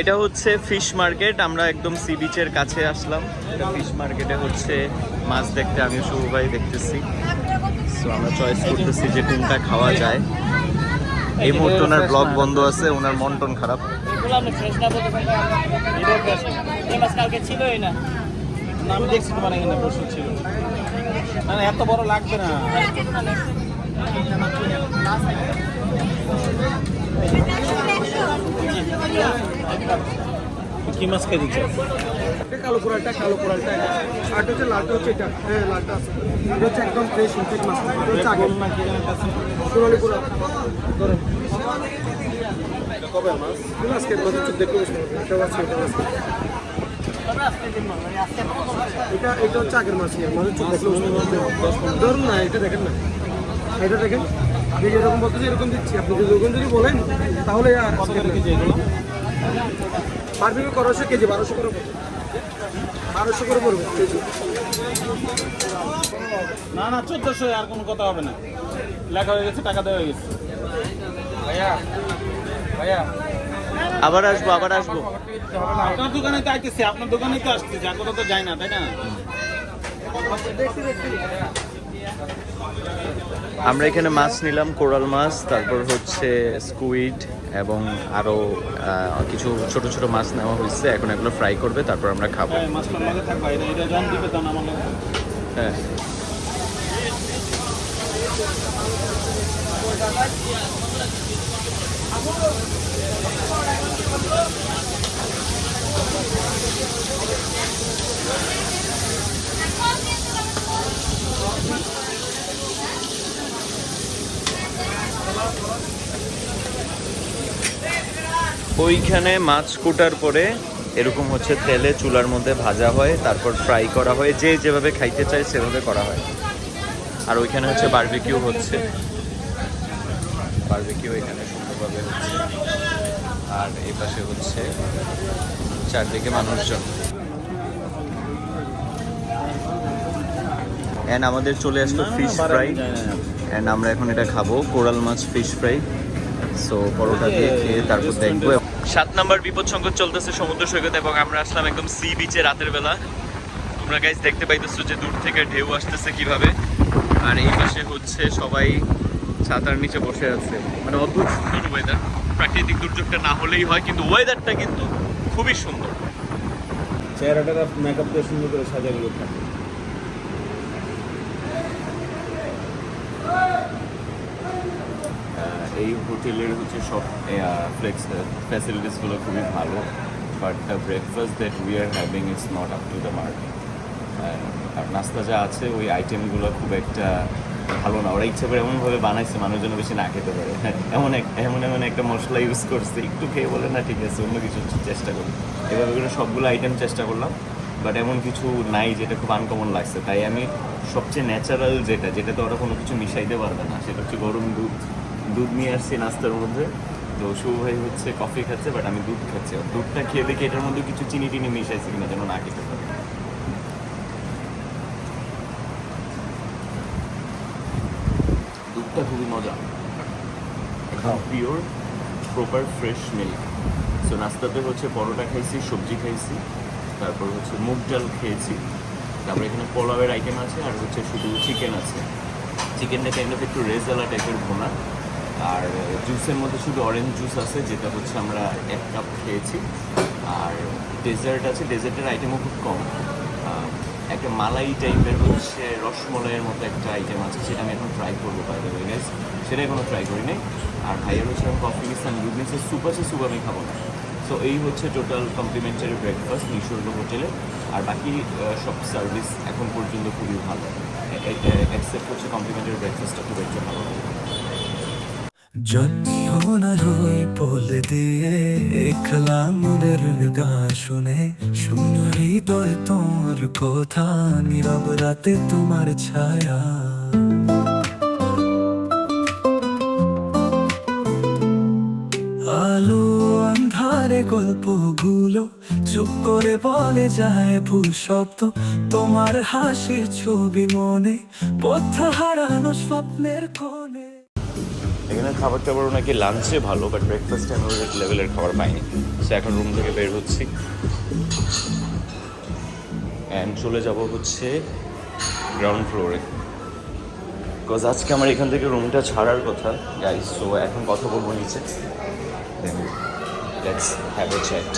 এটা হচ্ছে fish market আমরা একদম সি বিচের কাছে আসলাম। এটা ফিশ মার্কেটে হচ্ছে মাছ দেখতে আমি শুভ ভাই দেখতেছি। সো আমরা চয়েস করতেছি যে কোনটা খাওয়া যায়। এই মুহূর্তে ওনার ব্লগ বন্ধ আছে ওনার মন টন খারাপ। আমি দেখছি তোমার এখানে বসে ছিল। না এত বড় লাগবে না। কি মাছ খেয়ে দিচ্ছে? কালো কোরালটা কালো কোরালটা এটা। আর হচ্ছে লালটা হচ্ছে এটা। হ্যাঁ লালটা আছে। এটা হচ্ছে একদম ফ্রেশ ইনটেক মাছ। হচ্ছে আগে কোরাল। ধরেন কবে মাছ? আজকে মাছ হচ্ছে দেখতে এটা আছে এটা আছে এটা এটা হচ্ছে আগের মাছ ইয়ার মানে। ধরুন না এটা দেখেন না। এটা দেখেন। যে যেরকম বলতেছে এরকম দিচ্ছি। আপনি যদি ওরকম যদি বলেন তাহলে আর কত করে কেজি বারোশো কেজি? বারোশো করে বারোশো করে পড়বে কেজি। না না চোদ্দশো আর কোনো কথা হবে না। লেখা হয়ে গেছে টাকা দেওয়া হয়ে গেছে। ভাইয়া ভাইয়া। আবার আসব আবার আসব। আপনার দোকানে তো আইতেছি আপনার দোকানে তো আসছি যা কথা তো যায় না তাই না? আমরা এখানে মাছ নিলাম কোরাল মাছ তারপর হচ্ছে স্কুইড এবং আরও কিছু ছোট ছোট মাছ নেওয়া হয়েছে। এখন এগুলো ফ্রাই করবে তারপর আমরা খাব। হ্যাঁ। ওইখানে মাছ কুটার পরে এরকম হচ্ছে তেলে চুলার মধ্যে ভাজা হয় তারপর ফ্রাই করা হয় যে যেভাবে খাইতে চায় সেভাবে করা হয়। আর ওইখানে হচ্ছে বারবিকিউ হচ্ছে। বারবিকিউ এখানে সুন্দরভাবে হচ্ছে। আর এই পাশে হচ্ছে চারদিকে মানুষজন। অ্যান্ড আমাদের চলে আসলো ফিশ ফ্রাই অ্যান্ড আমরা এখন এটা খাব কোরাল মাছ ফিশ ফ্রাই সো পরোটা দিয়ে খেয়ে তারপর দেখব। সাত নাম্বার বিপদ সংকট চলতেছে সমুদ্র সৈকত এবং আমরা আসলাম একদম সি বিচে রাতের বেলা। তোমরা গাইজ দেখতে পাইতেছো যে দূর থেকে ঢেউ আসতেছে কীভাবে। আর এই পাশে হচ্ছে সবাই ছাতার নিচে বসে আছে। মানে অদ্ভুত সুন্দর ওয়েদার প্রাকৃতিক দুর্যোগটা না হলেই হয় কিন্তু ওয়েদারটা কিন্তু খুবই সুন্দর। চেহারাটা মেকআপ দিয়ে সুন্দর করে সাজানো থাকে। এই হোটেলের হচ্ছে সব ফ্লেক্স ফ্যাসিলিটিসগুলো খুবই ভালো but the breakfast that we are having is not up to the market আর নাস্তা যা আছে, ওই আইটেমগুলো খুব একটা ভালো না। ওরা ইচ্ছা করে এমনভাবে বানাইছে মানুষ যেন বেশি না খেতে পারে। এমন এক, এমন এমন একটা মশলা ইউজ করছে, একটু খেয়ে বলে, না, ঠিক আছে, অন্য কিছু চেষ্টা করি। এভাবে করে সবগুলো আইটেম চেষ্টা করলাম বাট এমন কিছু নাই যেটা খুব আনকমন লাগছে। তাই আমি সবচেয়ে ন্যাচারাল যেটা, যেটাতে ওরা কোনো কিছু মিশাইতে পারবে না, সেটা হচ্ছে গরম দুধ। দুধ নিয়ে আসছি নাস্তার মধ্যে। তো শুভ ভাই হচ্ছে কফি খাচ্ছে বাট আমি দুধ খাচ্ছি। আর দুধটা খেয়ে দেখি এটার মধ্যে কিছু চিনি টিনি মিশাইছে কিনা যেন না খেতে পারে। দুধটা খুবই মজা। একদম pure proper fresh milk so নাস্তাতে হচ্ছে পরোটা খাইছি সবজি খাইছি তারপর হচ্ছে মুগ ডাল খেয়েছি। তারপর এখানে পোলাওয়ের আইটেম আছে আর হচ্ছে শুধু চিকেন আছে। চিকেনটা কাইন্ড অফ একটু রেজালা টাইপের ভোনা। আর জুসের মধ্যে শুধু অরেঞ্জ জুস আছে, যেটা হচ্ছে আমরা এক কাপ খেয়েছি। আর ডেজার্ট আছে ডেজার্টের আইটেমও খুব কম। একটা মালাই টাইপের হচ্ছে রসমলাইয়ের মতো একটা আইটেম আছে, সেটা আমি এখন ট্রাই করব বাইরে ওই গাইস সেটা এখনও ট্রাই করি নাই আর ভাইয়ের হচ্ছে আমি কফি নিচ্ছি দুধ নিচ্ছি স্যুপ আছে স্যুপ আমি খাব না। সো এই হচ্ছে টোটাল কমপ্লিমেন্টারি ব্রেকফাস্ট নিসর্গ হোটেলে আর বাকি সব সার্ভিস এখন পর্যন্ত খুবই ভালো। এক্সেপ্ট হচ্ছে কমপ্লিমেন্টারি ব্রেকফাস্টটা খুব একটা ভালো লাগে জন্মনারই বলে দিয়ে একলা মনের গান শুনে শূন্য হৃদয় তোর কথা নীরব রাতে তোমার ছায়া। আলো আন্ধারে গল্পগুলো চুপ করে বলে যায় ভুল শব্দ। তোমার হাসির ছবি মনে পথ হারানো স্বপ্নের কোণে। এখানে খাবার টাবারও নাকি লাঞ্চে ভালো বাট ব্রেকফাস্টে আমি ওই লেভেলের খাবার পাইনি। সো এখন রুম থেকে বের হচ্ছি। অ্যান্ড চলে যাব হচ্ছে গ্রাউন্ড ফ্লোরে বিকজ আজকে আমার এখান থেকে রুমটা ছাড়ার কথা গাইস সো এখন কথা বলব নিচে। Let's have a chat